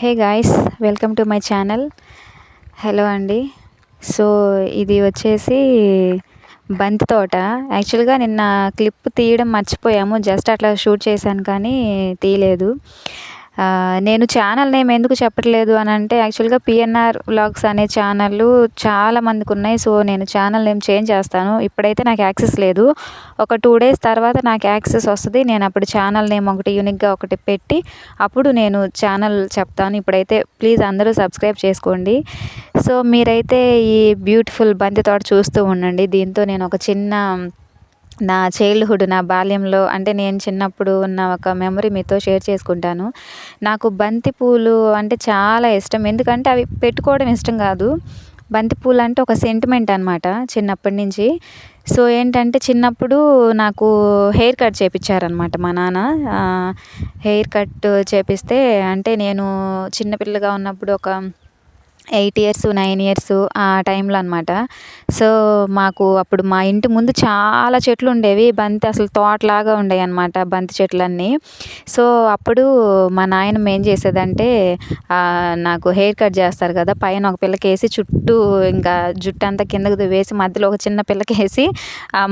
Hey guys welcome to my channel. Hello అండి. So ఇది వచ్చేసి బంతి తోట. యాక్చువల్గా నిన్న క్లిప్ తీయడం మర్చిపోయాము. జస్ట్ అట్లా షూట్ చేశాను కానీ తీయలేదు. నేను ఛానల్ నేమ్ ఎందుకు చెప్పట్లేదు అని అంటే యాక్చువల్గా పిఎన్ఆర్ వ్లాగ్స్ అనే ఛానళ్ళు చాలా మందికి ఉన్నాయి. సో నేను ఛానల్ నేమ్ చేంజ్ చేస్తాను. ఇప్పుడైతే నాకు యాక్సెస్ లేదు. ఒక టూ డేస్ తర్వాత నాకు యాక్సెస్ వస్తుంది. నేను అప్పుడు ఛానల్ నేమ్ ఒకటి యూనిక్గా ఒకటి పెట్టి అప్పుడు నేను ఛానల్ చెప్తాను. ఇప్పుడైతే ప్లీజ్ అందరూ సబ్స్క్రైబ్ చేసుకోండి. సో మీరైతే ఈ బ్యూటిఫుల్ బంతి తోట చూస్తూ ఉండండి. దీంతో నేను ఒక చిన్న నా చైల్డ్హుడ్ నా బాల్యంలో అంటే నేను చిన్నప్పుడు ఉన్న ఒక మెమరీ మీతో షేర్ చేసుకుంటాను. నాకు బంతి పూలు అంటే చాలా ఇష్టం. ఎందుకంటే అవి పెట్టుకోవడం ఇష్టం కాదు. బంతి పూలు అంటే ఒక సెంటిమెంట్ అనమాట చిన్నప్పటి నుంచి. సో ఏంటంటే చిన్నప్పుడు నాకు హెయిర్ కట్ చేపించారనమాట మా నాన్న. హెయిర్ కట్ చేపిస్తే అంటే నేను చిన్నపిల్లగా ఉన్నప్పుడు ఒక ఎయిట్ ఇయర్స్ నైన్ ఇయర్స్ ఆ టైంలో అనమాట సో మాకు అప్పుడు మా ఇంటి ముందు చాలా చెట్లు ఉండేవి. బంతి అసలు తోటలాగా ఉండేవి అనమాట బంతి చెట్లన్నీ. సో అప్పుడు మా నాయనమ్మ ఏం చేసేదంటే నాకు హెయిర్ కట్ చేస్తారు కదా పైన ఒక పిల్లకి వేసి చుట్టూ ఇంకా జుట్టు అంతా కిందకు వేసి మధ్యలో ఒక చిన్న పిల్లకి వేసి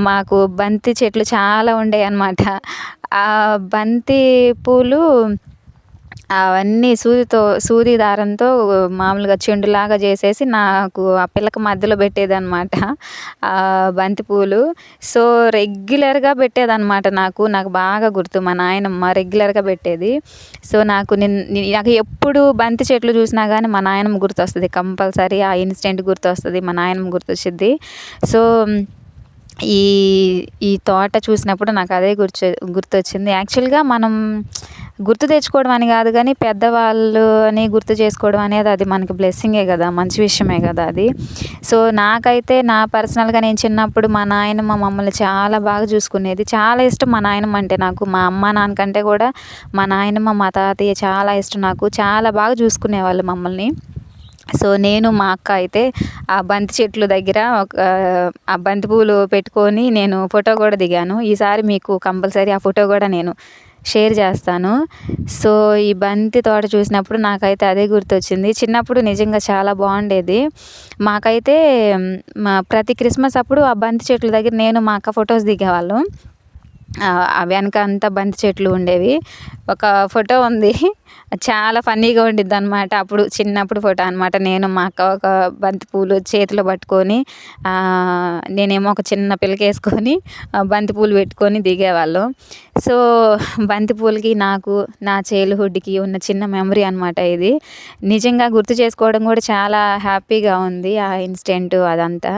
మాకు బంతి చెట్లు చాలా ఉండేవి అనమాట ఆ బంతి పూలు అవన్నీ సూదితో సూది దారంతో మామూలుగా చెండులాగా చేసేసి నాకు ఆ పిల్లకి మధ్యలో పెట్టేదనమాట బంతిపూలు సో రెగ్యులర్గా పెట్టేదనమాట నాకు. నాకు బాగా గుర్తు మా నాయనమ్మ రెగ్యులర్గా పెట్టేది. సో నాకు నేను నాకు ఎప్పుడు బంతి చెట్లు చూసినా కానీ మా నాయనమ్మ గుర్తొస్తుంది. కంపల్సరీ ఆ ఇన్సిడెంట్ గుర్తొస్తుంది మా నాయనమ్మ గుర్తొచ్చింది సో ఈ ఈ తోట చూసినప్పుడు నాకు అదే గుర్తు గుర్తొచ్చింది. యాక్చువల్గా మనం గుర్తు తెచ్చుకోవడం అని కాదు కానీ పెద్దవాళ్ళు అని గుర్తు చేసుకోవడం అనేది అది మనకి బ్లెస్సింగే కదా మంచి విషయమే కదా అది. సో నాకైతే నా పర్సనల్గా నేను చిన్నప్పుడు మా నాయనమ్మ మమ్మల్ని చాలా బాగా చూసుకునేది. చాలా ఇష్టం మా నాయనమ్మ అంటే నాకు. మా అమ్మ నాన్న కంటే కూడా మా నాయనమ్మ మా తాతయ్య చాలా ఇష్టం నాకు. చాలా బాగా చూసుకునేవాళ్ళు మమ్మల్ని. సో నేను మా అక్క అయితే ఆ బంతి చెట్లు దగ్గర ఒక ఆ బంతి పూలు పెట్టుకొని నేను ఫోటో కూడా దిగాను. ఈసారి మీకు కంపల్సరీ ఆ ఫోటో కూడా నేను షేర్ చేస్తాను. సో ఈ బంతి తోట చూసినప్పుడు నాకైతే అదే గుర్తొచ్చింది. చిన్నప్పుడు నిజంగా చాలా బాగుండేది. మాకైతే మా ప్రతి క్రిస్మస్ అప్పుడు ఆ బంతి చెట్ల దగ్గర నేను మా అక్క ఫొటోస్ దిగేవాళ్ళం. వెనక అంతా బంతి చెట్లు ఉండేవి. ఒక ఫోటో ఉంది. చాలా ఫన్నీగా ఉండిద్ది అనమాట అప్పుడు చిన్నప్పుడు ఫోటో అనమాట నేను మా అక్క ఒక బంతి పూలు చేతిలో పట్టుకొని నేనేమో ఒక చిన్న పిల్లకి వేసుకొని బంతి పూలు పెట్టుకొని దిగేవాళ్ళం. సో బంతి పూలకి నాకు నా చైల్డ్హుడ్కి ఉన్న చిన్న మెమరీ అనమాట ఇది. నిజంగా గుర్తు చేసుకోవడం కూడా చాలా హ్యాపీగా ఉంది ఆ ఇన్సిడెంట్ అదంతా.